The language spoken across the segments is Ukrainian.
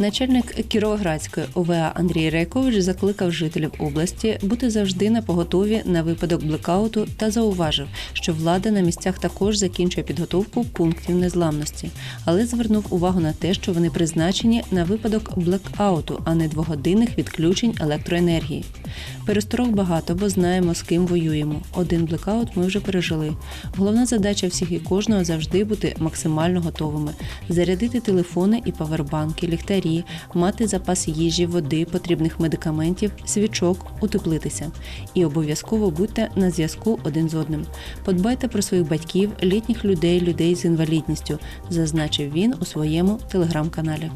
Начальник Кіровоградської ОВА Андрій Рейкович закликав жителів області бути завжди на поготові на випадок блекауту та зауважив, що влада на місцях також закінчує підготовку пунктів незламності, але звернув увагу на те, що вони призначені на випадок блекауту, а не двогодинних відключень електроенергії. Пересторог багато, бо знаємо, з ким воюємо. Один блекаут ми вже пережили. Головна задача всіх і кожного завжди бути максимально готовими, зарядити телефони і павербанки, ліхтарі, мати запас їжі, води, потрібних медикаментів, свічок, утеплитися. І обов'язково будьте на зв'язку один з одним. Подбайте про своїх батьків, літніх людей, людей з інвалідністю, зазначив він у своєму телеграм-каналі.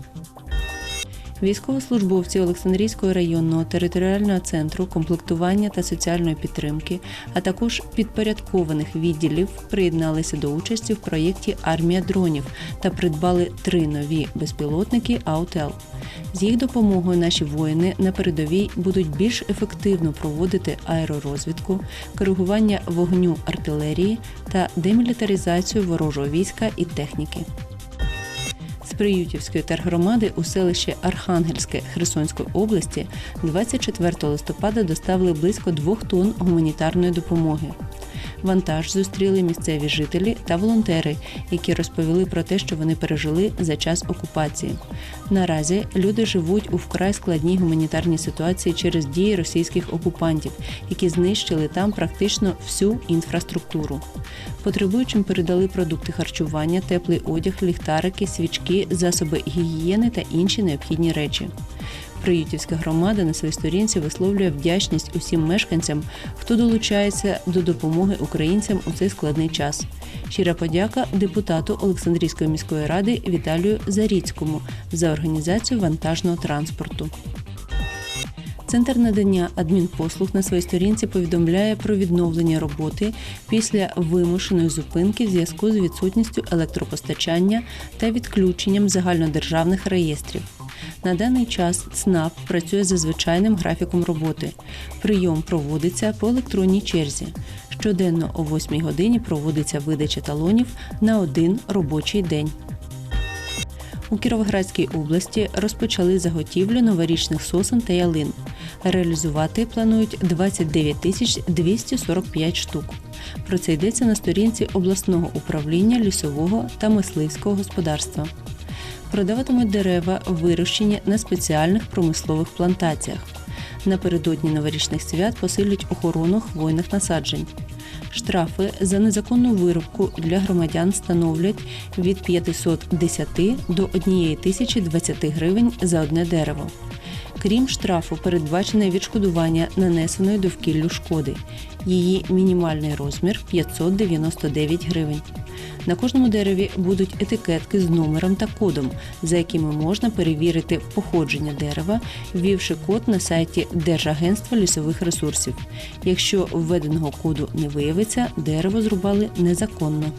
Військовослужбовці Олександрійського районного територіального центру комплектування та соціальної підтримки, а також підпорядкованих відділів приєдналися до участі в проєкті Армія дронів та придбали три нові безпілотники АУТЕЛ. З їх допомогою наші воїни на передовій будуть більш ефективно проводити аеророзвідку, коригування вогню артилерії та демілітаризацію ворожого війська і техніки. Приютівської тергромади у селище Архангельське Херсонської області 24 листопада доставили близько двох тонн гуманітарної допомоги. Вантаж зустріли місцеві жителі та волонтери, які розповіли про те, що вони пережили за час окупації. Наразі люди живуть у вкрай складній гуманітарній ситуації через дії російських окупантів, які знищили там практично всю інфраструктуру. Потребуючим передали продукти харчування, теплий одяг, ліхтарики, свічки, засоби гігієни та інші необхідні речі. Приютівська громада на своїй сторінці висловлює вдячність усім мешканцям, хто долучається до допомоги українцям у цей складний час. Щира подяка депутату Олександрійської міської ради Віталію Заріцькому за організацію вантажного транспорту. Центр надання адмінпослуг на своїй сторінці повідомляє про відновлення роботи після вимушеної зупинки в зв'язку з відсутністю електропостачання та відключенням загальнодержавних реєстрів. На даний час ЦНАП працює за звичайним графіком роботи. Прийом проводиться по електронній черзі. Щоденно о 8 годині проводиться видача талонів на один робочий день. У Кіровоградській області розпочали заготівлю новорічних сосен та ялин. Реалізувати планують 29 тисяч 245 штук. Про це йдеться на сторінці обласного управління лісового та мисливського господарства. Продаватимуть дерева, вирощені на спеціальних промислових плантаціях. Напередодні новорічних свят посилять охорону хвойних насаджень. Штрафи за незаконну вирубку для громадян становлять від 510 до 1020 гривень за одне дерево. Крім штрафу, передбачене відшкодування нанесеної довкіллю шкоди. Її мінімальний розмір 599 гривень. На кожному дереві будуть етикетки з номером та кодом, за якими можна перевірити походження дерева, ввівши код на сайті Держагентства лісових ресурсів. Якщо введеного коду не виявиться, дерево зрубали незаконно.